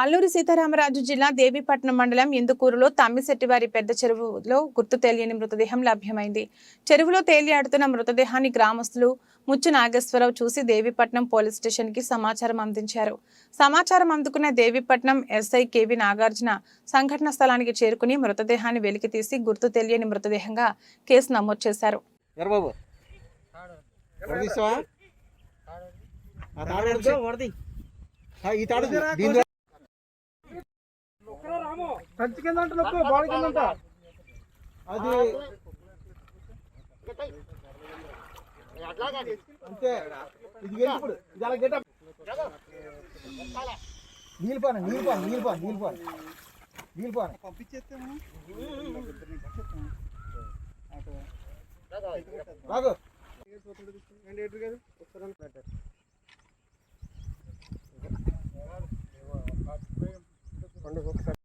అల్లూరి సీతారామరాజు జిల్లా దేవీపట్నం మండలం ఇందుకూరులో తమ్మిశెట్టివారి పెద్ద చెరువులో గుర్తు తెలియని మృతదేహం లభ్యమైంది. చెరువులో తేలియాడుతున్న మృతదేహాన్ని గ్రామస్తులు ముచ్చు నాగేశ్వరరావు చూసి దేవీపట్నం పోలీస్ స్టేషన్కి సమాచారం అందించారు. సమాచారం అందుకున్న దేవీపట్నం ఎస్ఐ కేవి నాగార్జున సంఘటన స్థలానికి చేరుకుని మృతదేహాన్ని వెలికి తీసి గుర్తు తెలియని మృతదేహంగా కేసు నమోదు చేశారు. ఈ తాడు కంచి కింద అంటే నొక్కు బాడీ కింద అంట అది అంతే. ఇది ఇప్పుడు. ఇది అలా గెట నీళ్ళు పోను నీళ్ళు పోను నీళ్ళు పోను నీళ్ళు పోను. నీళ్ళు పోను. రాగు